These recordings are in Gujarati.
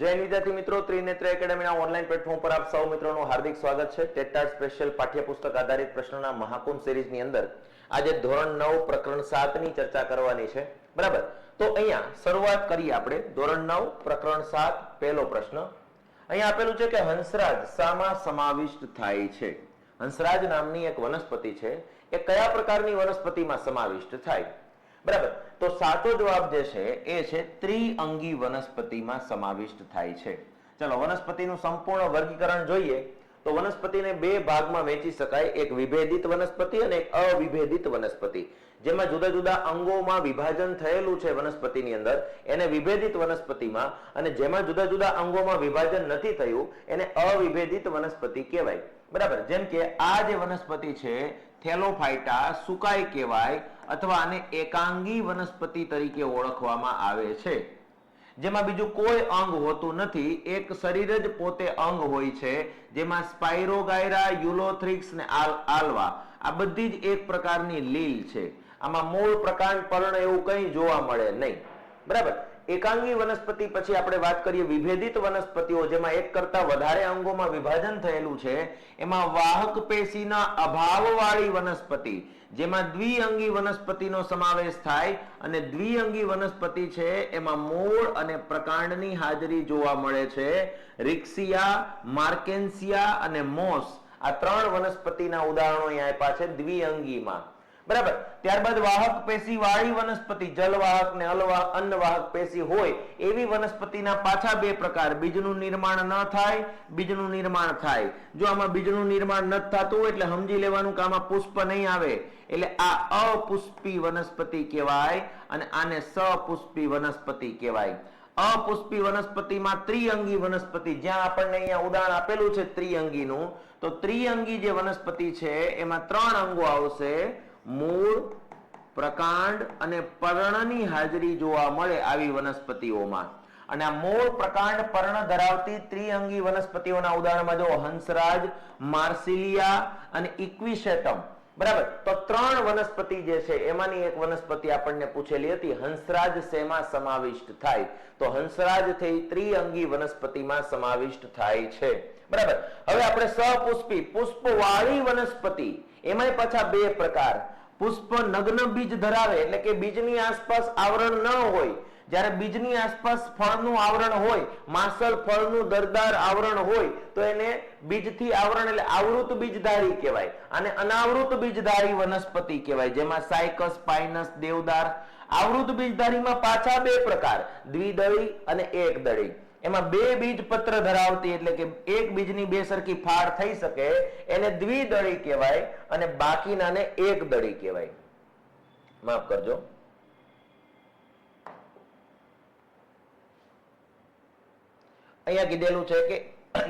હિન્દ, વિદ્યાર્થી મિત્રો. ત્રિનેત્ર એકેડેમીના ઓનલાઈન પ્લેટફોર્મ પર આપ સૌ મિત્રોનું હાર્દિક સ્વાગત છે. ટેટાર સ્પેશિયલ પાઠ્યપુસ્તક આધારિત પ્રશ્નોના મહાકુંભ સિરીઝની અંદર આજે ધોરણ નવ, પ્રકરણ સાતની ચર્ચા કરવાની છે. બરાબર? તો અહીંયા શરૂઆત કરીએ આપણે. ધોરણ નવ, પ્રકરણ સાત, પહેલો પ્રશ્ન. અહીંયા આપેલું છે કે હંસરાજ શામાં સમાવિષ્ટ થાય છે? હંસરાજ નામની એક વનસ્પતિ છે. એ કયા પ્રકારની વનસ્પતિમાં સમાવિષ્ટ થાય? બરાબર. તો સાચો જવાબ જે છે, એ છે ત્રિઅંગી વનસ્પતિમાં સમાવિષ્ટ થાય છે. ચલો, વનસ્પતિનું સંપૂર્ણ વર્ગીકરણ જોઈએ. તો વનસ્પતિને બે ભાગમાં વહેંચી શકાય. એક વિભેદિત વનસ્પતિ અને એક અવિભેદિત વનસ્પતિ. જેમાં જુદા જુદા અંગોમાં વિભાજન થયેલું છે વનસ્પતિની અંદર. એને વિભેદિત વનસ્પતિમાં અને જેમાં જુદા જુદા અંગોમાં વિભાજન નથી થયું, એને અવિભેદિત વનસ્પતિ કહેવાય. બરાબર. જેમ કે આ જે વનસ્પતિ છે થેલોફાઇટા સુકાઈ કહેવાય અથવા આને એકાંગી વનસ્પતિ તરીકે ઓળખવામાં આવે છે. જેમાં બીજું કોઈ અંગ હોતું નથી, એક શરીર જ પોતે અંગ હોય છે, જેમાં સ્પાઇરોગાયરા યુલોથ્રિક્સ ને આલ- આલ્વા, આ બધી જ એક પ્રકારની લીલ છે. આમાં મૂળ પ્રકાંડ પર્ણ એવું કંઈ જોવા મળે નહીં. બરાબર? એકાંગી વનસ્પતિ પછી આપણે વાત કરીએ વિભેદિત વનસ્પતિઓ, જેમાં એક કરતા વધારે અંગોમાં વિભાજન થયેલું છે. એમાં વાહક પેશીના અભાવવાળી વનસ્પતિ, જેમાં દ્વિઅંગી વનસ્પતિનો સમાવેશ થાય અને દ્વિઅંગી વનસ્પતિ છે, એમાં મૂળ અને પ્રકાંડની હાજરી જોવા મળે છે. રિક્સિયા, માર્કેન્સિયા અને મોસ આ ત્રણ વનસ્પતિના ઉદાહરણો અહીંયા આપ્યા છે દ્વિઅંગીમાં. બરાબર? ત્યારબાદ વાહક પેશી વાળી વનસ્પતિ, જલવાહક ને અન્નવાહક પેશી હોય, એવી વનસ્પતિના પાછા બે પ્રકાર. બીજનું નિર્માણ ન થાય, બીજનું નિર્માણ થાય. જો આમાં બીજનું નિર્માણ ન થતું હોય એટલે સમજી લેવાનું કે આમાં પુષ્પ નહીં આવે. એટલે આ અપુષ્પી વનસ્પતિ કહેવાય અને આને સપુષ્પી વનસ્પતિ કહેવાય. અપુષ્પી વનસ્પતિમાં ત્રિઅંગી વનસ્પતિ. જ્યાં આપણને અહીંયા ઉદાહરણ આપેલું છે ત્રિઅંગીનું, તો ત્રિઅંગી જે વનસ્પતિ છે, એમાં ત્રણ અંગો આવશે. મૂળ, પ્રકાંડ અને પર્ણની હાજરી જોવા મળે આવી વનસ્પતિઓમાં. અને આ મૂળ, પ્રકાંડ, પર્ણ ધરાવતી ત્રિઅંગી વનસ્પતિઓના ઉદાહરણમાં જો હંસરાજ, માર્સિલિયા અને ઇક્વિશેટમ. બરાબર? તો ત્રણ વનસ્પતિ જે છે, એમાંની એક વનસ્પતિ આપણને પૂછેલી હતી, હંસરાજ શેમાં સમાવિષ્ટ થાય? તો હંસરાજ થઈ ત્રિઅંગી વનસ્પતિમાં સમાવિષ્ટ થાય છે. બરાબર? હવે આપણે સપુષ્પી, પુષ્પવાળી વનસ્પતિ, એમાંય પાછા બે પ્રકાર. પુષ્પ નગ્ન બીજ ધરાવે, એટલે કે બીજની આસપાસ આવરણ ન હોય, જ્યારે બીજની આસપાસ ફળનું આવરણ હોય, માસલ ફળનું દરદાર આવરણ હોય, તો એને બીજથી આવરણ એટલે આવૃત બીજધારી કહેવાય અને અનાવૃત બીજધારી વનસ્પતિ કહેવાય, જેમાં સાયકસ પાઇનસ દેવદાર આવૃત બીજધારીમાં પાછા બે પ્રકાર, દ્વિદળી અને એકદળી. એમાં બે બીજ પત્ર ધરાવતી એટલે કે એક બીજની બે સરખી ફાળ થઈ શકે, એને દ્વિદળી કહેવાય અને બાકીનાને એક દળી કહેવાય. માફ કરજો. અહીંયા કીધેલું છે કે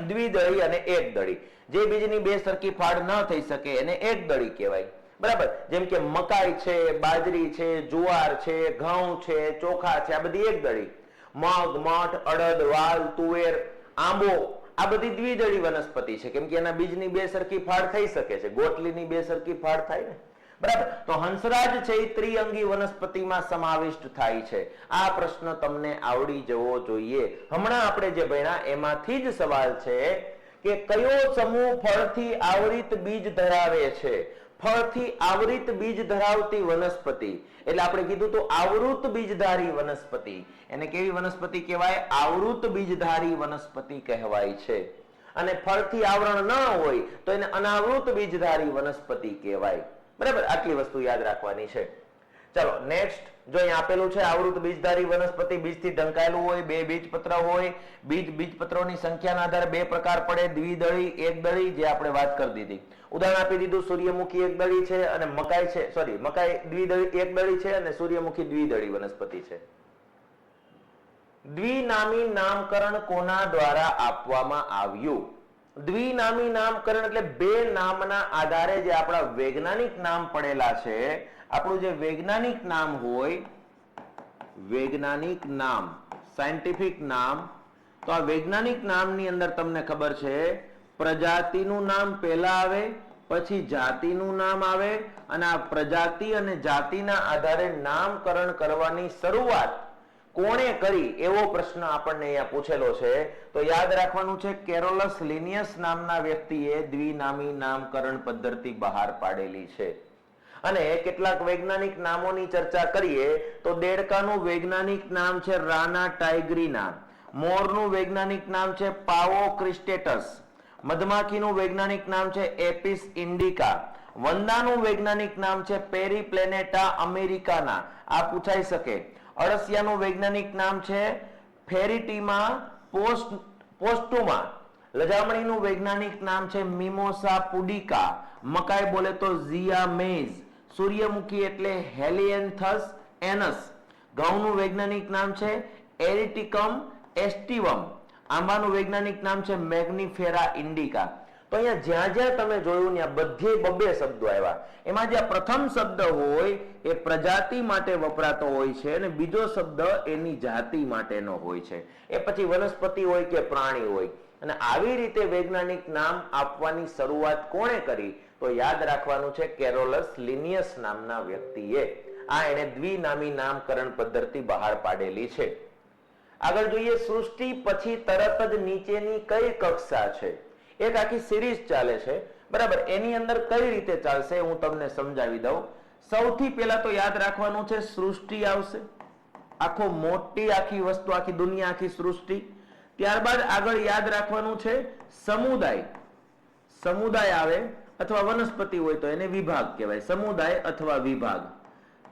દ્વિદળી અને એક દળી જે બીજની બે સરખી ફાળ ન થઈ શકે, એને એક દળી કહેવાય. બરાબર? જેમ કે મકાઈ છે, બાજરી છે, જુવાર છે, ઘઉં છે, ચોખા છે, આ બધી એક દળી મગ મઠ, અડદ, વાલ, તુવેર, આંબો, આ બધી દ્વિદળી વનસ્પતિ છે. કેમ કે એના બીજની બે સરખી ફાડ થઈ શકે છે. ગોટલીની બે સરખી ફાડ થાય ને. બરાબર? તો હંસરાજ છે એ ત્રિઅંગી વનસ્પતિમાં સમાવિષ્ટ થાય છે. આ પ્રશ્ન તમને આવડી જવો જોઈએ. હમણાં આપણે જે ભણ્યા, એમાંથી જ સવાલ છે કે કયો સમૂહ ફળથી આવરિત બીજ ધરાવે છે? ફળથી આવૃત બીજ ધરાવતી વનસ્પતિ. એટલે આપણે કીધું તો આવૃત બીજધારી વનસ્પતિ. એને કેવી વનસ્પતિ કહેવાય? આવૃત બીજધારી વનસ્પતિ કહેવાય છે. અને ફળથી આવરણ ન હોય તો એને અનાવૃત બીજધારી વનસ્પતિ કહેવાય. બરાબર? આટલી વસ્તુ યાદ રાખવાની છે. ચલો, નેક્સ્ટ, જો અહીં આપેલું છે આવૃત બીજધારી વનસ્પતિ, બીજથી ઢંકાયેલું હોય, બે બીજપત્ર હોય, બીજ બીજપત્રોની સંખ્યાના આધારે બે પ્રકાર પડે દ્વિદળી એકદળી જે આપણે વાત કરી દીધી. ઉદાહરણ આપી દીધું, સૂર્યમુખી એકદળી છે અને મકાઈ છે સોરી મકાઈ દ્વિદળી એકદળી છે અને સૂર્યમુખી દ્વિદળી વનસ્પતિ છે. દ્વિનામી નામકરણ કોના દ્વારા આપવામાં આવ્યું? દ્વિનામી નામકરણ એટલે બે નામના આધારે જે આપણા વૈજ્ઞાનિક નામ પડેલા છે, આપણું જે વૈજ્ઞાનિક નામ હોય, વૈજ્ઞાનિક નામ સાયન્ટિફિક નામ, તો આ વૈજ્ઞાનિક નામની અંદર તમને ખબર છે પ્રજાતિનું નામ પહેલા આવે, પછી જાતિનું નામ આવે અને આ પ્રજાતિ અને જાતિના આધારે નામકરણ કરવાની શરૂઆત કોણે કરી એવો પ્રશ્ન આપણને અહીંયા પૂછેલો છે. તો યાદ રાખવાનું છે, કેરોલસ લિનિયસ નામના વ્યક્તિએ દ્વિનામી નામકરણ પદ્ધતિ બહાર પાડેલી છે. અને કેટલાક વૈજ્ઞાનિક નામોની ચર્ચા કરીએ, તો દેડકાનું વૈજ્ઞાનિક નામ છે રાના ટાઇગ્રીના મોરનું વૈજ્ઞાનિક નામ છે પાવો ક્રિસ્ટેટસ. મધમાખીનું વૈજ્ઞાનિક નામ છે એપિસ ઇન્ડિકા. વંદાનું વૈજ્ઞાનિક નામ છે પેરીપ્લેનેટા અમેરિકાના. આ પૂછાઈ શકે. અળસિયાનું વૈજ્ઞાનિક નામ છે ફેરિટીમા પોસ્ટ, પોસ્ટુમા. લજામણીનું વૈજ્ઞાનિક નામ છે મિમોસા પુડિકા. મકાઈ બોલે તો ઝિયા મેઝ. સૂર્યમુખી એટલે હેલિયન્થસ એનસ. ઘઉંનું વૈજ્ઞાનિક નામ છે એરિટિકમ એસ્ટિવમ. આંબાનું વૈજ્ઞાનિક નામ છે મેગ્નિફેરા ઇન્ડિકા. તો અહીંયા જ્યાં જ્યાં તમે જોયું, ત્યાં બધે બબે શબ્દો આવ્યા. એમાં જે પ્રથમ શબ્દ હોય, એ પ્રજાતિ માટે વપરાતો હોય છે અને બીજો શબ્દ એની જાતિ માટેનો હોય છે. એ પછી વનસ્પતિ હોય કે પ્રાણી હોય. અને આવી રીતે વૈજ્ઞાનિક નામ આપવાની શરૂઆત કોણે કરી? તો યાદ રાખવાનું છે કેરોલસ લિનિયસ નામના વ્યક્તિએ. આ એને દ્વિનામી નામકરણ પદ્ધતિ બહાર પાડેલી છે. આગળ જોઈએ, સૃષ્ટિ પછી તરત જ નીચેની કઈ કક્ષા છે? એક આખી સિરીઝ ચાલે છે. બરાબર, એની અંદર કઈ રીતે ચાલશે હું તમને સમજાવી દઉં. સૌથી પહેલા તો યાદ રાખવાનું છે, સૃષ્ટિ આવશે. આખો મોટી આખી વસ્તુ, આખી દુનિયા, આખી સૃષ્ટિ. ત્યારબાદ આગળ યાદ રાખવાનું છે, સમુદાય. સમુદાય આવે અથવા વનસ્પતિ હોય તો એને વિભાગ કહેવાય. સમુદાય અથવા વિભાગ.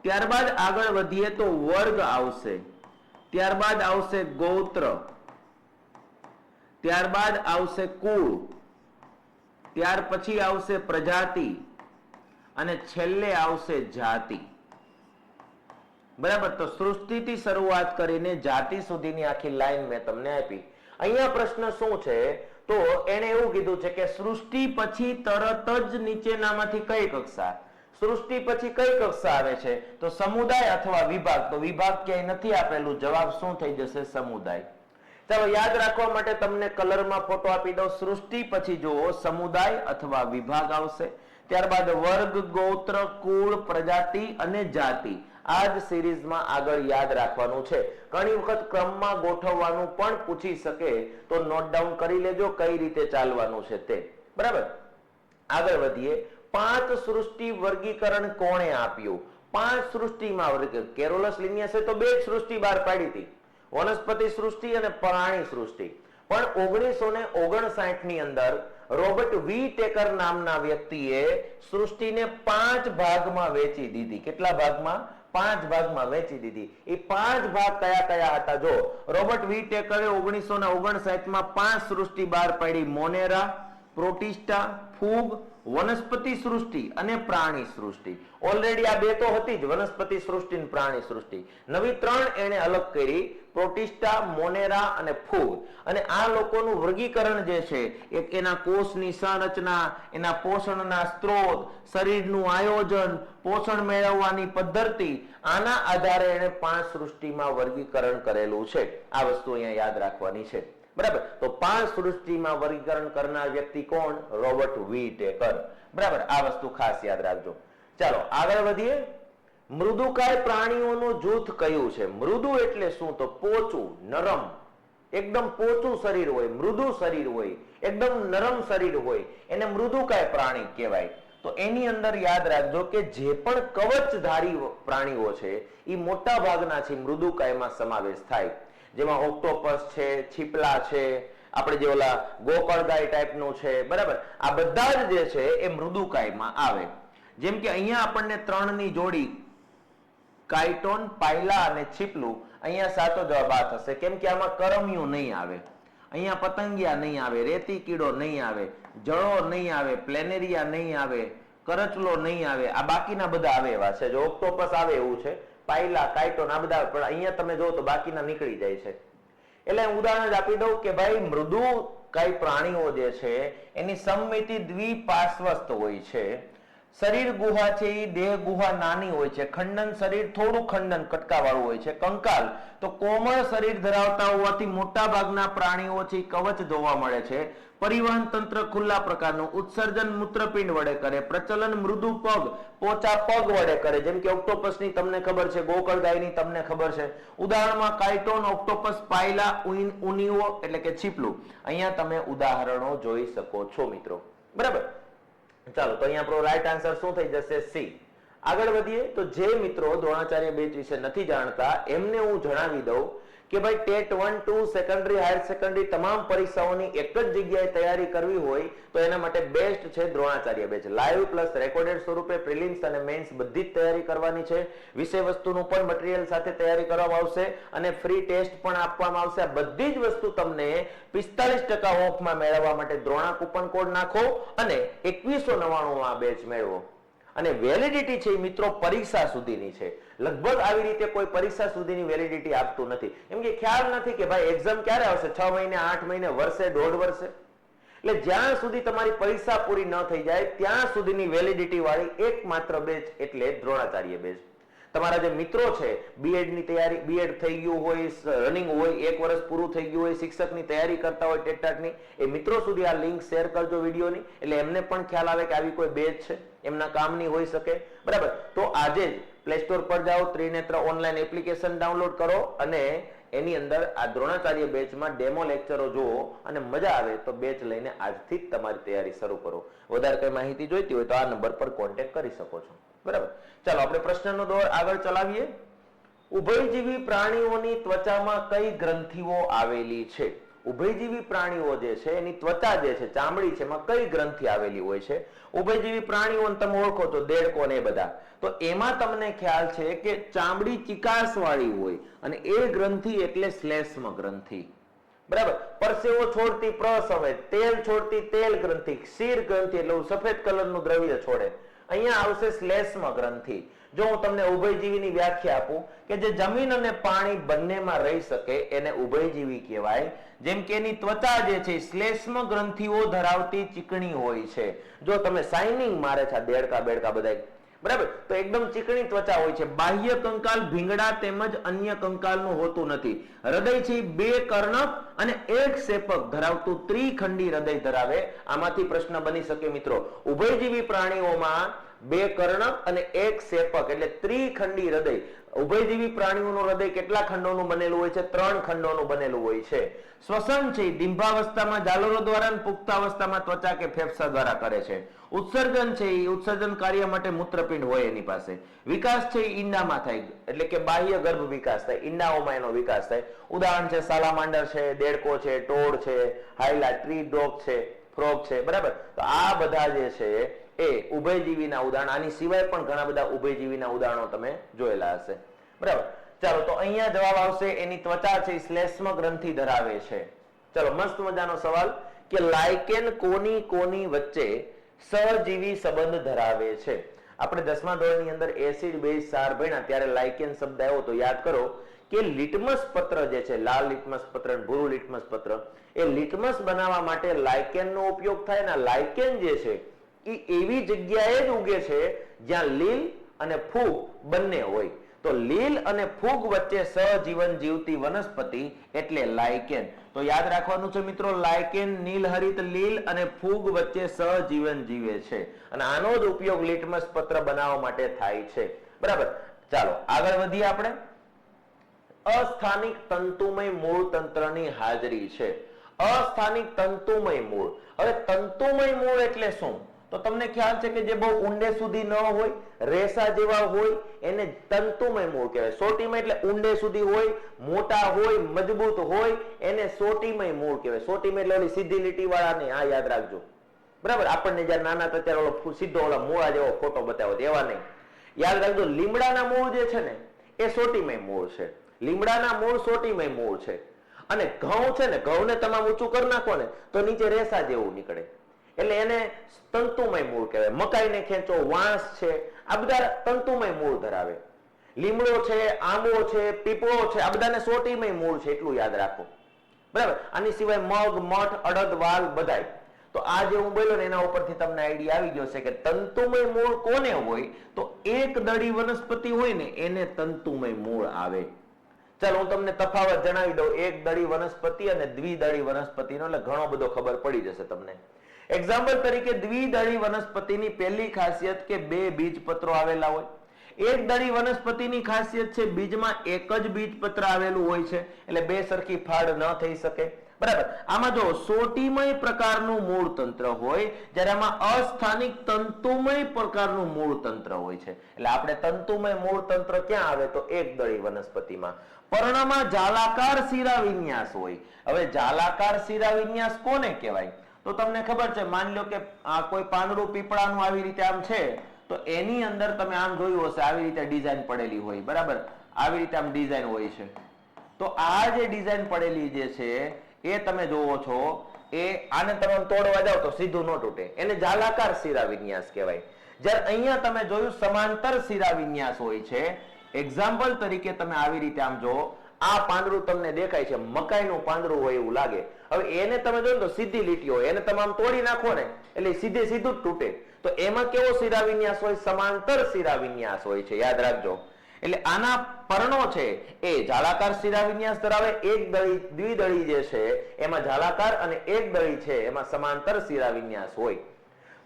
ત્યારબાદ આગળ વધીએ તો વર્ગ આવશે. ત્યારબાદ આવશે ગોત્ર. ત્યારબાદ આવશે કુળ. ત્યાર પછી આવશે પ્રજાતિ. અને છેલ્લે આવશે જાતિ. બરાબર? તો સૃષ્ટિથી શરૂઆત કરીને જાતિ સુધીની આખી લાઈન મેં તમને આપી. અહીંયા પ્રશ્ન શું છે? તો એને એવું કીધું છે કે સૃષ્ટિ પછી તરત જ નીચેનામાંથી કઈ કક્ષા? સૃષ્ટિ પછી કઈ કક્ષા આવે છે? તો સમુદાય અથવા વિભાગ? તો વિભાગ ક્યાંય નથી આપેલું. જવાબ શું થઈ જશે? સમુદાય. ચાલો યાદ રાખવા માટે તમને કલરમાં ફોટો આપી દઉં. સૃષ્ટિ પછી જુઓ, સમુદાય અથવા વિભાગ આવશે. ત્યારબાદ વર્ગ, ગોત્ર, કુળ, પ્રજાતિ અને જાતિ. આ જ સિરીઝમાં આગળ યાદ રાખવાનું છે. ઘણી વખત ક્રમમાં ગોઠવવાનું પણ પૂછી શકે. તો નોટ ડાઉન કરી લેજો કઈ રીતે ચાલવાનું છે તે. બરાબર? આગળ વધીએ. પાંચ સૃષ્ટિ વર્ગીકરણ કોણે આપ્યું? પાંચ સૃષ્ટિમાં વર્ગ કેરોલસ લિનિયસે તો બે સૃષ્ટિ બહાર પાડી હતી. વનસ્પતિ સૃષ્ટિ અને પ્રાણી સૃષ્ટિ. પણ ઓગણીસો ને ઓગણસાઠની અંદર રોબર્ટ વી ટેકર નામના વ્યક્તિએ સૃષ્ટિને પાંચ ભાગમાં વેચી દીધી. કેટલા ભાગમાં? પાંચ ભાગમાં વેચી દીધી. એ પાંચ ભાગ કયા કયા હતા? જો, રોબર્ટ વી ટેકરે ઓગણીસો ને ઓગણસાઠમાં પાંચ સૃષ્ટિ બહાર પાડી. મોનેરા, પ્રોટિસ્ટા, ફૂગ વનસ્પતિ સૃષ્ટિ અને પ્રાણી સૃષ્ટિ. ઓલરેડી આ બે તો હતી જ, વનસ્પતિ સૃષ્ટિ અને પ્રાણી સૃષ્ટિ. નવી ત્રણ એને અલગ કરી, પ્રોટિસ્ટા, મોનેરા અને ફૂગ. અને આ લોકોનું વર્ગીકરણ જે છે, એક એના કોષની સંરચના એના પોષણના સ્ત્રોત, શરીરનું આયોજન, પોષણ મેળવવાની પદ્ધતિ, આના આધારે એને પાંચ સૃષ્ટિમાં વર્ગીકરણ કરેલું છે. આ વસ્તુ અહીંયા યાદ રાખવાની છે. બરાબર? તો પાંચ સૃષ્ટિમાં વર્ગીકરણ કરનાર વ્યક્તિ કોણ? રોબર્ટ વીટેકર બરાબર? આ વસ્તુ ખાસ યાદ રાખજો. ચાલો, આગળ વધીએ. મૃદુકાય પ્રાણીઓનું જૂથ કયું છે? મૃદુ એટલે શું? તો પોચું, નરમ. એકદમ પોચું શરીર હોય, મૃદુ શરીર હોય, એકદમ નરમ શરીર હોય, એને મૃદુકાય પ્રાણી કહેવાય. તો એની અંદર યાદ રાખજો કે જે પણ કવચધારી પ્રાણીઓ છે એ મોટા ભાગના છે મૃદુકાયમાં સમાવેશ થાય. જેમાં ઓક્ટોપસ છે છીપલા છે, આપણે જે ઓલા ગોકળગાય ટાઈપનું છે, બરાબર? આ બધા જ જે છે એ મૃદુકાયમાં આવે. જેમ કે અહીંયા આપણને ત્રણની જોડી, કાઇટોન, પાયલા અને છીપલું અહીંયા સાચો જવાબ આ થશે. કેમ કે આમાં કરમિયું નહીં આવે. અહીંયા પતંગિયા નહીં આવે, રેતી કીડો નહીં આવે, જળો નહીં આવે, પ્લેનેરિયા નહીં આવે, કરચલો નહીં આવે. આ બાકીના બધા આવે એવા છે. જો ઓક્ટોપસ આવે એવું છે પાયલા કાઇટોન આ બધા, પણ અહીંયા તમે જો તો બાકીના નીકળી જાય છે. એટલે હું ઉદાહરણ જ આપી દઉં કે ભાઈ મૃદુ કઈ પ્રાણીઓ જે છે, એની સમમિતિ દ્વિપાર્શ્વસ્થ હોય છે. શરીર ગુહા છે એ દેહ ગુહા નાની હોય છે. ખંડન શરીર થોડું ખંડન કટકાવાળું હોય છે. કંકાલ, તો કોમળ શરીર ધરાવતા હોવાથી મોટા ભાગના પ્રાણીઓ છે કવચ જોવા મળે છે. પરિવહન તંત્ર ખુલ્લા પ્રકારનું ઉત્સર્જન મૂત્રપિંડ વડે કરે, પ્રચલન મૃદુ પગ, પોચા પગ વડે કરે. જેમ કે ઓક્ટોપસની તમને ખબર છે ગોકળ ગાયની તમને ખબર છે. ઉદાહરણમાં કાઇટોન, ઓક્ટોપસ, પાયલા ઉનીઓ એટલે કે છીપલું. અહીંયા તમે ઉદાહરણો જોઈ શકો છો, મિત્રો. બરાબર? ચાલો, તો અહીંયા આપણો રાઈટ આન્સર શું થઈ જશે? સી આગળ વધીએ, તો જે મિત્રો દ્રોણાચાર્ય બેચ વિશે નથી જાણતા, એમને હું જણાવી દઉં કે ભાઈ TET one, two, secondary, higher secondary તમામ પરીક્ષાઓની એક જ જગ્યાએ તૈયારી કરવી હોય તો એના માટે બેસ્ટ છે Dronacharya batch. Live plus recorded સ્વરૂપે પ્રિલિમ્સ અને મેન્સ બધી જ તૈયારી કરવાની છે. વિષય વસ્તુનું પણ મટીરિયલ સાથે તૈયારી કરવામાં આવશે અને ફ્રી ટેસ્ટ પણ આપવામાં આવશે. આ બધી જ વસ્તુ તમને પિસ્તાલીસ ટકા ઓફમાં મેળવવા માટે દ્રોણા કૂપન કોડ નાખો અને એકવીસો નવ્વાણું આ બેચ મેળવો. અને વેલિડિટી છે એ મિત્રો પરીક્ષા સુધીની છે. લગભગ આવી રીતે કોઈ પરીક્ષા સુધીની વેલિડિટી આપતું નથી. એમ કે ખ્યાલ નથી કે ભાઈ એક્ઝામ ક્યારે આવશે? છ મહિને, આઠ મહિને, વર્ષે, દોઢ વર્ષે? એટલે જ્યાં સુધી તમારી પરીક્ષા પૂરી ન થઈ જાય, ત્યાં સુધીની વેલિડિટી વાળી એકમાત્ર બેચ એટલે દ્રોણાચાર્ય બેચ તમારા જે મિત્રો છે બીએડની તૈયારી બીએડ થઈ ગયું હોય રનિંગ હોય, એક વર્ષ પૂરું થઈ ગયું હોય, શિક્ષકની તૈયારી કરતા હોય ટેટાટની એ મિત્રો સુધી આ લિંક શેર કરજો વિડીયોની. એટલે એમને પણ ખ્યાલ આવે કે આવી કોઈ બેચ છે. એમના કામની હોઈ શકે. બરાબર? તો આજે જ પ્લે સ્ટોર પર જાઓ, ત્રિનેત્ર ઓનલાઈન એપ્લિકેશન ડાઉનલોડ કરો અને એની અંદર આ દ્રોણાચાર્ય બેચમાં ડેમો લેક્ચરો જુઓ અને મજા આવે તો બેચ લઈને આજથી જ તમારી તૈયારી શરૂ કરો. વધારે કઈ માહિતી જોઈતી હોય તો આ નંબર પર કોન્ટેક્ટ કરી શકો છો. બરાબર? ચાલો, આપણે પ્રશ્નનો દોર આગળ ચલાવીએ. ઉભયજીવી પ્રાણીઓની ત્વચામાં કઈ ગ્રંથિઓ આવેલી છે? ઉભયજીવી પ્રાણીઓ જે છે, એની ત્વચા જે છે, ચામડી છે, એમાં કઈ ગ્રંથિ આવેલી હોય છે? ઉભયજીવી પ્રાણીઓને તમે ઓળખો છો દેડકો ને બધા. તો એમાં તમને ખ્યાલ છે કે ચામડી ચિકાસ વાળી હોય અને એ ગ્રંથિ એટલે શ્લેષ્મ ગ્રંથિ. બરાબર? પરસેવો છોડતી પ્રસંવેદ તેલ છોડતી તેલ ગ્રંથિ ક્ષીર ગ્રંથિ એટલે સફેદ કલરનું દ્રવ્ય છોડે. અહીંયા આવશે શ્લેષ્મ ગ્રંથિ. જો હું તમને ઉભયજીવીની વ્યાખ્યા આપું કે જે જમીન અને પાણી બંનેમાં રહી શકે, એને ઉભયજીવી કહેવાય. જેમ કે એની ત્વચા જે છે શ્લેષ્મ ગ્રંથિઓ ધરાવતી ચીકણી હોય છે. જો તમે સાઇનિંગ મારે છે આ દેડકા બેડકા બધા બરાબર? તો એકદમ ચીકણી ત્વચા હોય છે. બાહ્ય કંકાલ ભીંગડા તેમજ અન્ય કંકાલનું હોતું નથી. હૃદય છે બે કર્ણક અને એક શેપક ધરાવતું ત્રિખંડી હૃદય ધરાવે. આમાંથી પ્રશ્ન બની શકે મિત્રો. ઉભયજીવી પ્રાણીઓમાં બે કર્ણક અને એક સેપક એટલે ત્રિખંડી હૃદય. ઉભયજીવી પ્રાણીઓનું હૃદય કેટલા ખંડોનું બનેલું હોય છે? ત્રણ ખંડોનું બનેલું હોય છે. શ્વસન છે ડિંભાવસ્થામાં જાલરો દ્વારા પુખ્તાવસ્થામાં ત્વચા કે ફેફસા દ્વારા કરે છે. ઉત્સર્જન છે, એ ઉત્સર્જન કાર્ય માટે મૂત્રપિંડ હોય એની પાસે. વિકાસ છે ઈંડામાં થાય. એટલે કે બાહ્ય ગર્ભ વિકાસ થાય. ઈંડાઓમાં એનો વિકાસ થાય. ઉદાહરણ છે, સાલામાંડર છે, દેડકો છે, ટોળ છે હાઈલા ટ્રી ડોગ છે, ફ્રોગ છે, બરાબર? તો આ બધા જે છે એ ઉભયજીવીના ઉદાહરણ, આની સિવાય પણ ઘણા બધા ઉભયજીવીના ઉદાહરણો તમે જોયેલા હશે. બરાબર? ચાલો, તો અહીંયા જવાબ આવશે, એની ત્વચા છે શ્લેષ્મ ગ્રંથિ ધરાવે છે. ચલો, મસ્ત મજાનો સવાલ કે લાયકેન કોની કોની વચ્ચે સહજીવી સંબંધ ધરાવે છે? આપણે દસમા ધોરણની અંદર એસિડ, બેઝ, સાર ભણ્યા, ત્યારે લાયકેન શબ્દ આવ્યો, તો યાદ કરો કે લિટમસ પત્ર જે છે, લાલ લિટમસ પત્ર ભૂરું લિટમસ પત્ર, એ લિટમસ બનાવવા માટે લાયકેનનો ઉપયોગ થાય ને લાયકેન જે છે એવી જગ્યાએ જ ઉગે છે જ્યાં લીલ અને ફૂગ બંને હોય. તો લીલ અને ફૂગ વચ્ચે સહજીવન જીવતી વનસ્પતિ એટલે લાયકેન. તો યાદ રાખવાનું છે મિત્રો, લાયકેન, નીલહરિત લીલ અને ફૂગ વચ્ચે સહજીવન જીવે છે. અને આનો જ ઉપયોગ લિટમસ પત્ર બનાવવા માટે થાય છે. બરાબર? ચાલો, આગળ વધીએ આપણે. અસ્થાનિક તંતુમય મૂળ તંત્રની હાજરી છે. અસ્થાનિક તંતુમય મૂળ. હવે તંતુમય મૂળ એટલે શું? તો તમને ખ્યાલ છે કે જે બહુ ઊંડે સુધી ન હોય, રેસા જેવા હોય, એને તંતુમય મૂળ કહેવાય. સોટીમય એટલે ઊંડે સુધી હોય, મોટા હોય, મજબૂત હોય, એને સોટીમય મૂળ કહેવાય. સોટીમય એટલે ઓલી સીધી લીટી વાળા આ યાદ રાખજો. બરાબર? આપણને જયારે નાના હતા ત્યારે સીધો ઓલા મૂળા જેવો ફોટો બતાવો એવા નહીં. યાદ રાખજો, લીમડાના મૂળ જે છે ને, એ સોટીમય મૂળ છે. લીમડાના મૂળ સોટીમય મૂળ છે. અને ઘઉં છે ને, ઘઉંને તમામ ઊંચું કરી નાખો ને, તો નીચે રેસા જેવું નીકળે. એટલે એને તંતુમય મૂળ કહેવાય. મકાઈને ખેંચો, વાંસ છે. આ બધા તંતુમય મૂળ ધરાવે. લીમડો છે, આંબો છે, પીપળો છે, આ બધાને સોટીમય મૂળ છે, એટલું યાદ રાખો. બરાબર? આની સિવાય મગ, મઠ, અડદ, વાલ બધાય. તો આ જે હું બોલ્યો ને, એના ઉપરથી તમને આઈડિયા આવી ગયો છે કે તંતુમય મૂળ કોને હોય? તો એક દળી વનસ્પતિ હોય ને, એને તંતુમય મૂળ આવે. ચાલો, હું તમને તફાવત જણાવી દઉં. એક દળી વનસ્પતિ અને દ્વિદળી વનસ્પતિનો એટલે ઘણો બધો ખબર પડી જશે તમને. એક્ઝામ્પલ તરીકે દ્વિદળી વનસ્પતિની પહેલી ખાસિયત કે બે બીજપત્રો આવેલા હોય. એક દળી વનસ્પતિની ખાસિયત છે, બીજમાં એક જ બીજપત્ર આવેલું હોય છે, એટલે બે સરખી ફાળ ન થઈ શકે. બરાબર. આમાં જો સોટીમય પ્રકારનું મૂળ તંત્ર હોય, જ્યારે આમાં અસ્થાનિક તંતુમય પ્રકારનું મૂળ તંત્ર હોય છે. એટલે આપણે તંતુમય મૂળ તંત્ર ક્યાં આવે? તો એક દળી વનસ્પતિમાં. પર્ણમાં જાલાકાર શિરા વિન્યાસ હોય. હવે જાલાકાર શિરા વિન્યાસ કોને કહેવાય? તો તમને ખબર છે, માની લો કે, આ કોઈ પાંદડું પીપળાનું આવી રીતે આમ છે, તો એની અંદર તમે આમ જોયું હશે, આવી રીતે ડિઝાઇન પડેલી હોય, બરાબર? આવી રીતે આમ ડિઝાઇન હોય છે. તો આ જે ડિઝાઇન પડેલી જે છે, એ તમે જોવો છો, એ આને તમે તોડવા જાવ તો સીધું ન તૂટે. એને જાલાકાર શિરા વિન્યાસ કહેવાય. જ્યારે અહીંયા તમે જોયું સમાંતર શિરા વિન્યાસ હોય છે એક્ઝામ્પલ તરીકે તમે આવી રીતે આમ જો આ પાંદડું તમને દેખાય છે, મકાઈનું પાંદડું હોય એવું લાગે. હવે એને તમે જો તો સીધી લીટી હોય, એને તમામ તોડી નાખો ને, એટલે સીધે સીધું જ તૂટે. તો એમાં કેવો શિરા વિન્યાસ હોય? સમાંતર શિરા વિન્યાસ હોય છે, યાદ રાખજો. એટલે આના પર્ણો છે, એ જાળાકાર શિરા વિન્યાસ ધરાવે, એક દળી દ્વિદળી જે છે, એમાં જાળાકાર અને એક દળી છે, એમાં સમાંતર શિરા વિન્યાસ હોય.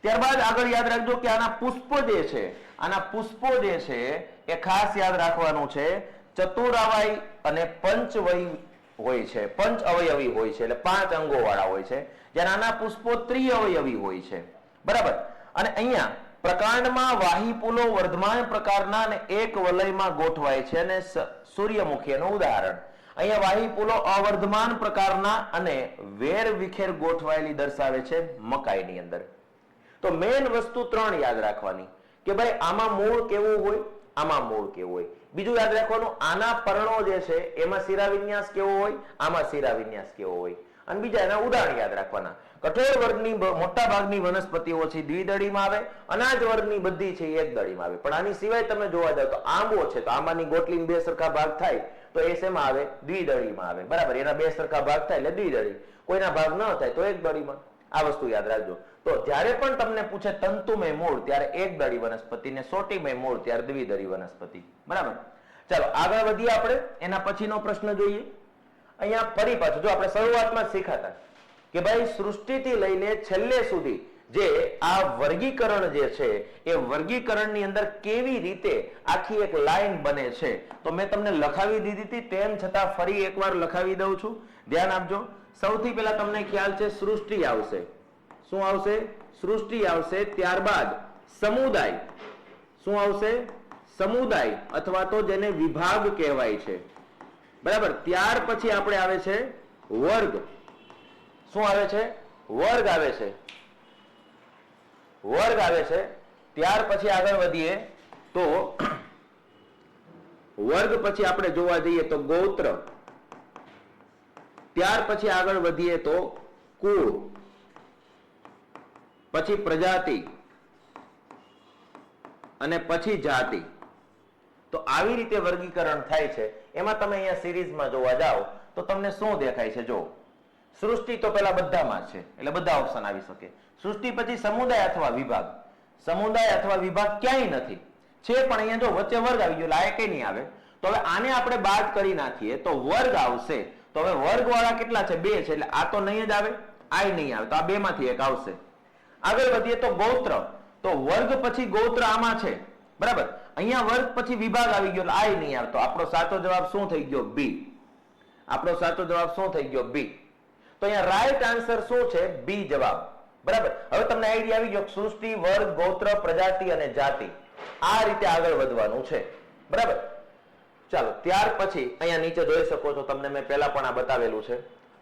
ત્યારબાદ આગળ યાદ રાખજો કે આના પુષ્પો જે છે, આના પુષ્પો જે છે, એ ખાસ યાદ રાખવાનું છે, ચતુરાવાય અને પંચવય હોય છે, પંચ અવયવી હોય છે, એટલે પાંચ અંગો વાળા હોય છે જ્યારે આના પુષ્પો ત્રિઅવયવી હોય છે. બરાબર? અને અહીંયા પ્રકાંડમાં વાહી પુલો વર્ધમાન પ્રકારના એક વલયમાં ગોઠવાય છે અને સૂર્યમુખી ઉદાહરણ. અહીંયા વાહી પુલો અવર્ધમાન પ્રકારના અને વેર વિખેર ગોઠવાયેલી દર્શાવે છે મકાઈની અંદર. તો મેન વસ્તુ ત્રણ યાદ રાખવાની. કે ભાઈ આમાં મૂળ કેવું હોય? આમાં મૂળ કેવું હોય? બીજું યાદ રાખવાનું, આના પર્ણો જે છે, એમાં શિરા વિન્યાસ કેવો હોય? આમાં શિરા વિન્યાસ કેવો હોય? અને બીજા એના ઉદાહરણ યાદ રાખવાના. કઠોળ વર્ગની મોટા ભાગની વનસ્પતિઓ છે દ્વિદળીમાં આવે, અનાજ વર્ગની બધી છે, એક દળીમાં આવે. પણ આની સિવાય તમે જોવા જાવ તો આંબો છે, તો આંબાની ગોટલી બે સરખા ભાગ થાય, તો એ શેમાં આવે? દ્વિદળીમાં આવે. બરાબર, એના બે સરખા ભાગ થાય એટલે દ્વિદળી કોઈના ભાગ ન થાય તો એક દળીમાં. આ વસ્તુ યાદ રાખજો. તો જ્યારે પણ તમને પૂછે તંતુમય મૂળ, ત્યારે એક દળી વનસ્પતિ ને સોટીમય મૂળ, ત્યારે દ્વિદળી વનસ્પતિ. બરાબર? ચાલો, આગળ વધીએ આપણે. એના પછીનો પ્રશ્ન જોઈએ. અહીંયા ફરી પાછું, જો આપણે શરૂઆતમાં શીખાતા કે ભાઈ, સૃષ્ટિથી લઈને છેલ્લે સુધી જે આ વર્ગીકરણ જે છે, એ વર્ગીકરણની અંદર કેવી રીતે આખી એક લાઈન બને છે? તો મેં તમને લખાવી દીધી હતી, તેમ છતાં ફરી એકવાર લખાવી દઉં છું. ધ્યાન આપજો. સૌથી પહેલા તમને ખ્યાલ છે, સૃષ્ટિ આવશે. શું આવશે? સૃષ્ટિ આવશે ત્યારબાદ સમુદાય. શું આવશે? સમુદાય, અથવા તો જેને વિભાગ કહેવાય છે. બરાબર? ત્યાર પછી આપણે આવે છે વર્ગ. શું આવે છે? વર્ગ આવે છે. વર્ગ આવે છે. ત્યાર પછી આગળ વધીએ તો વર્ગ પછી આપણે જોવા જઈએ તો ગોત્ર. ત્યાર પછી આગળ વધીએ તો કુળ. પછી પ્રજાતિ અને પછી જાતિ. તો આવી રીતે વર્ગીકરણ થાય છે. એમાં તમે અહીંયા સિરીઝમાં જોવા જાઓ, તો તમને શું દેખાય છે? જો, સૃષ્ટિ તો પેલા બધામાં છે, એટલે બધા ઓપ્શન આવી શકે. સૃષ્ટિ પછી સમુદાય અથવા વિભાગ. સમુદાય અથવા વિભાગ ક્યાંય નથી. છે પણ અહીંયા જો વચ્ચે વર્ગ આવી ગયો, લાયકે નહીં આવે. તો હવે આને આપણે બાદ કરી નાખીએ, તો વર્ગ આવશે. તો હવે વર્ગ વાળા કેટલા છે? બે છે, એટલે આ તો નહીં જ આવે આ નહીં આવે. તો આ બે માંથી એક આવશે. આગળ વધીએ તો ગોત્ર. તો વર્ગ પછી ગોત્ર આમાં છે. બરાબર? અહીંયા વર્ગ પછી વિભાગ આવી ગયો એટલે આ નહીં આવતો. આપણો સાચો જવાબ શું થઈ ગયો? બી. આપણો સાચો જવાબ શું થઈ ગયો? બી. તો અહીંયા રાઈટ આન્સર શું છે? બી જવાબ. બરાબર? હવે તમને આઈડિયા આવી ગયો સૃષ્ટિ, વર્ગ, ગોત્ર, પ્રજાતિ અને જાતિ. આ રીતે આગળ વધવાનું છે. બરાબર? ચાલો, ત્યાર પછી અહીંયા નીચે જોઈ શકો છો. તમને મેં પહેલા પણ આ બતાવેલું છે.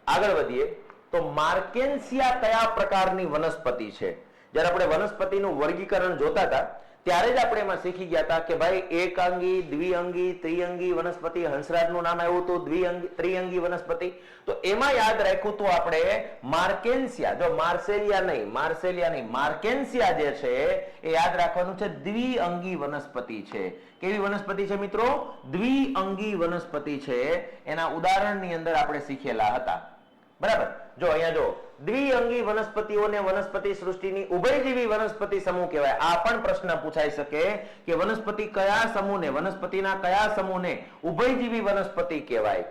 આગળ વધીએ. તો માર્કેન્સિયા કયા પ્રકારની વનસ્પતિ છે? જ્યારે આપણે વનસ્પતિનું વર્ગીકરણ જોતા હતા, ત્યારે જ આપણે એમાં શીખી ગયા હતા કે ભાઈ, એકાંગી, દ્વિઅંગી, ત્રિઅંગી વનસ્પતિ, હંસરાજનું નામ આવ્યું હતું, દ્વિઅંગી, ત્રિઅંગી વનસ્પતિ. તો એમાં યાદ રાખ્યું હતું આપણે માર્કેન્સિયા. જો માર્સેલિયા નહીં માર્સેલિયા નહીં, માર્કેન્સિયા જે છે, એ યાદ રાખવાનું છે, દ્વિઅંગી વનસ્પતિ છે. કેવી વનસ્પતિ છે મિત્રો? દ્વિઅંગી વનસ્પતિ છે. એના ઉદાહરણની અંદર આપણે શીખેલા હતા. બરાબર? જો અહીંયા જો, દ્વિઅંગી વનસ્પતિઓને વનસ્પતિ સૃષ્ટિની ઉભયજીવી વનસ્પતિ સમૂહ કહેવાય. આ પણ પ્રશ્ન પૂછાઈ શકે કે વનસ્પતિ કયા સમૂહને, વનસ્પતિના કયા સમૂહને ઉભયજીવી વનસ્પતિ કહેવાય?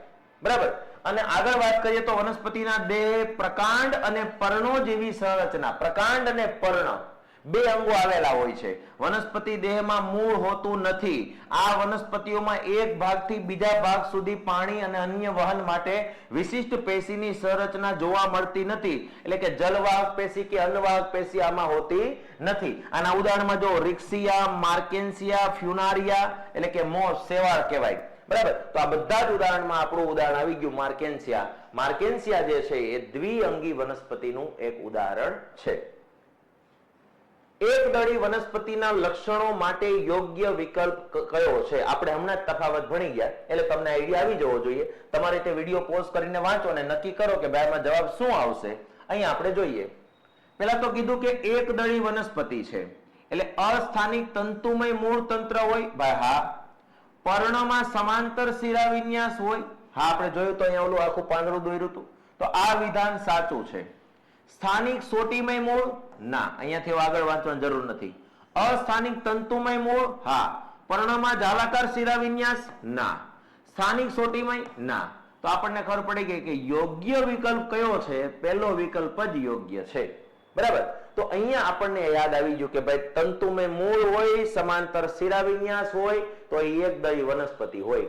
બરાબર? અને આગળ વાત કરીએ તો વનસ્પતિના દેહ પ્રકાંડ અને પર્ણો જેવી સંરચના. પ્રકાંડ અને પર્ણ. બે અંગો આવેલા હોય છે. વનસ્પતિ દેહમાં મૂળ હોતું નથી. આ વનસ્પતિઓમાં એક ભાગથી બીજા ભાગ સુધી પાણી અને અન્ય વહન માટે વિશિષ્ટ પેશીની સંરચના જોવા મળતી નથી. એટલે કે જલવાહક પેશી કે અન્નવાહક પેશી આમાં હોતી નથી. આના ઉદાહરણમાં જો રિક્સિયા, માર્કેન્સિયા, ફ્યુનારિયા એટલે કે મોસ, સેવાળ કહેવાય. બરાબર? તો આ બધા જ ઉદાહરણમાં આપણું ઉદાહરણ આવી ગયું માર્કેન્સિયા. માર્કેન્સિયા જે છે એ દ્વિઅંગી વનસ્પતિનું એક ઉદાહરણ છે. એકદળી વનસ્પતિના લક્ષણો માટે યોગ્ય વિકલ્પ કયો છે? આપણે હમણાં જ તફાવત ભણી ગયા, એટલે તમને આઈડિયા આવી જવો જોઈએ. તમારે તે વીડિયો પોઝ કરીને વાંચો અને નક્કી કરો કે ભાઈ આમાં જવાબ શું આવશે. અહીંયા આપણે જોઈએ. પેલા તો કીધું કે એકદળી વનસ્પતિ છે. એટલે અસ્થાનિક તંતુમય મૂળ તંત્ર હોય, ભાઈ હા. પર્ણમાં સમાંતર શિરા વિન્યાસ હોય, હા આપણે જોયું તો અહીંયા ઓલું આખું પાંદડું દોર્યું હતું. તો આ વિધાન સાચું છે. સ્થાનિક સોટીમય મૂળ ના, અહીંયાથી આગળ વાંચવાની જરૂર નથી. અસ્થાનિક તંતુમય મૂળ? હા. પર્ણમાં જાલાકાર શિરા વિન્યાસ? ના. સ્થાનિક સોટીમય? ના. તો આપણને ખબર પડી ગઈ કે યોગ્ય વિકલ્પ કયો છે? પહેલો વિકલ્પ જ યોગ્ય છે. બરાબર? તો અહીંયા આપણને યાદ આવી ગયું કે ભાઈ તંતુમય મૂળ હોય, સમાંતર શિરા વિન્યાસ હોય, તો એ એકદળી વનસ્પતિ હોય.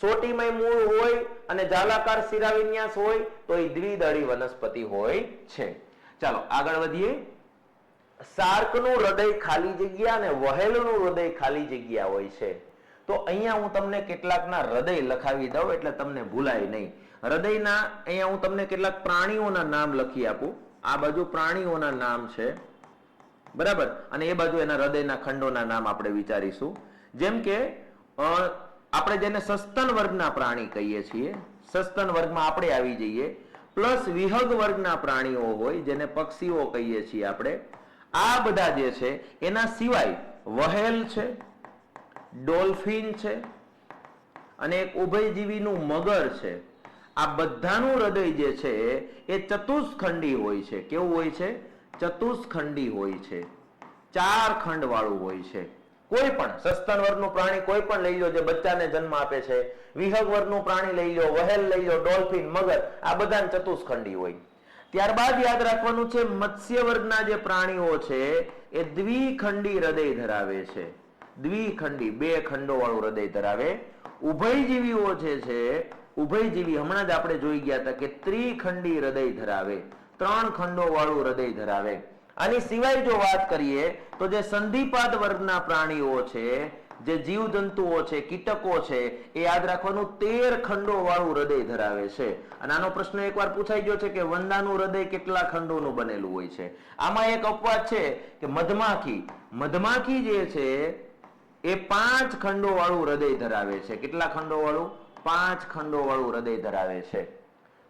સોટીમય મૂળ હોય અને જાલાકાર શિરા વિન્યાસ હોય, તો એ દ્વિદળી વનસ્પતિ હોય છે. ચાલો આગળ વધીએ. શાર્કનું હૃદય ખાલી જગ્યા અને વહેલનું હૃદય ખાલી જગ્યા હોય છે. તો અહીંયા હું તમને કેટલાકના હૃદય લખાવી દઉં એટલે તમને ભૂલાય નહીં. હૃદયના, અહીંયા હું તમને કેટલાક પ્રાણીઓના નામ લખી આપું. આ બાજુ પ્રાણીઓના નામ છે. બરાબર? અને એ બાજુ એના હૃદયના ખંડોના નામ આપણે વિચારીશું. જેમ કે આપણે જેને સસ્તન વર્ગના પ્રાણી કહીએ છીએ, સસ્તન વર્ગમાં આપણે આવી જઈએ. પ્લસ વિહગ વર્ગના પ્રાણીઓ હોય, જેને પક્ષીઓ કહીએ છીએ આપણે. આ બધા જે છે, એના સિવાય વહેલ છે, ડોલ્ફિન છે અને એક ઉભયજીવીનું મગર છે. આ બધાનું હૃદય જે છે, એ ચતુષ્ખંડી હોય છે. કેવું હોય છે? ચતુષ્ખંડી હોય છે. ચાર ખંડ વાળું હોય છે. કોઈ પણ સસ્તન વર્ગનું પ્રાણી કોઈ પણ લઈ લો જે બચ્ચાને જન્મ આપે છે. વિહગ વર્ગનું પ્રાણી લઈ લો, વહેલ લઈ લો, ડોલ્ફિન, મગર, આ બધા ચતુષ્ખંડી હોય. ત્યારબાદ યાદ રાખવાનું છે મત્સ્ય વર્ગના જે પ્રાણીઓ છે, એ દ્વિખંડી હૃદય ધરાવે છે. દ્વિખંડી, બે ખંડો વાળું હૃદય ધરાવે. ઉભયજીવીઓ જે છે, ઉભયજીવી હમણાં જ આપણે જોઈ ગયા હતા કે ત્રિખંડી હૃદય ધરાવે, ત્રણ ખંડો વાળું હૃદય ધરાવે. આની સિવાય જો વાત કરીએ, તો જે સંધિપાદ વર્ગના પ્રાણીઓ છે જે જીવજંતુઓ છે, કીટકો છે, એ યાદ રાખવાનું તેર ખંડો વાળું હૃદય ધરાવે છે. અને આનો પ્રશ્ન એકવાર પૂછાઈ ગયો છે કે વંદાનું હૃદય કેટલા ખંડોનું બનેલું હોય છે? આમાં એક અપવાદ છે કે મધમાખી મધમાખી જે છે, એ પાંચ ખંડો વાળું હૃદય ધરાવે છે. કેટલા ખંડો વાળું પાંચ ખંડો વાળું હૃદય ધરાવે છે.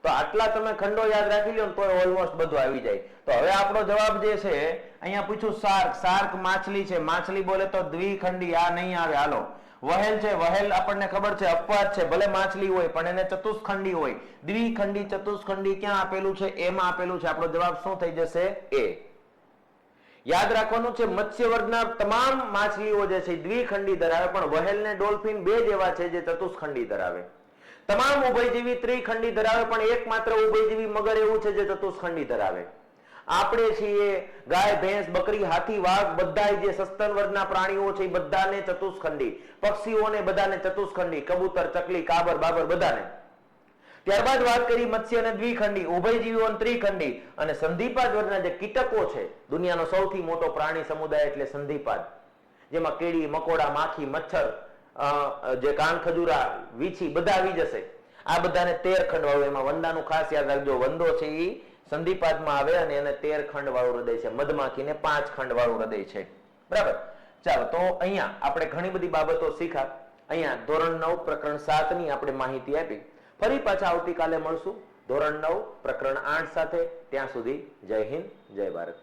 તો આટલા તમે ખંડો યાદ રાખી લો તો ઓલમોસ્ટ બધું આવી જાય. તો હવે આપણો જવાબ જે છે, અહીંયા પૂછ્યું શાર્ક. શાર્ક માછલી છે. માછલી બોલે તો દ્વિખંડી, આ નહીં આવે. હાલો. વહેલ છે. વહેલ આપણને ખબર છે, અપવાદ છે. ભલે માછલી હોય, પણ એને ચતુષ્ખંડી હોય. દ્વિખંડી, ચતુષ્ખંડી ક્યાં આપેલું છે? એમાં આપેલું છે. આપણો જવાબ શું થઈ જશે? એ. યાદ રાખવાનું છે મત્સ્ય વર્ગના તમામ માછલીઓ જે છે દ્વિખંડી ધરાવે. પણ વહેલ ને ડોલ્ફિન બે જેવા છે, જે ચતુષ્ખંડી ધરાવે. તમામ ઉભયજીવી ત્રિખંડી ધરાવે, પણ એકમાત્ર ઉભયજીવી મગર એવું છે જે ચતુષ્ખંડી ધરાવે. આપણે છીએ ગાય, ભેંસ, બકરી, હાથી, વાઘ બધા જે સસ્તન વર્ગના પ્રાણીઓ છે બધાને ચતુષ્ખંડી. પક્ષીઓને બધાને ચતુષ્ખંડી, કબૂતર, ચકલી, કાબર, બાબર, બધાને. ત્યારબાદ વાત કરી મત્સ્ય અને દ્વિખંડી, ઉભયજીવીઓ ત્રિખંડી. અને સંધિપાદ વર્ગના જે કીટકો છે, દુનિયાનો સૌથી મોટો પ્રાણી સમુદાય એટલે સંધિપાદ જેમાં કેળી મકોડા, માખી, મચ્છર જે કાન ખજૂરા વીછી, બધા આવી જશે. આ બધાને તેર ખંડ વાળું, એમાં વંદાનું ખાસ યાદ રાખજો, વંદો છે એ સંધિપાદમાં આવે અને એને તેર ખંડ વાળું હૃદય છે. મધમાખીને પાંચ ખંડ વાળું હૃદય છે. બરાબર? ચાલો, તો અહીંયા આપણે ઘણી બધી બાબતો શીખા. અહીંયા ધોરણ નવ, પ્રકરણ સાતની આપણે માહિતી આપી. ફરી પાછા આવતીકાલે મળશું. ધોરણ નવ, પ્રકરણ આઠ સાથે. ત્યાં સુધી જય હિન્દ, જય ભારત.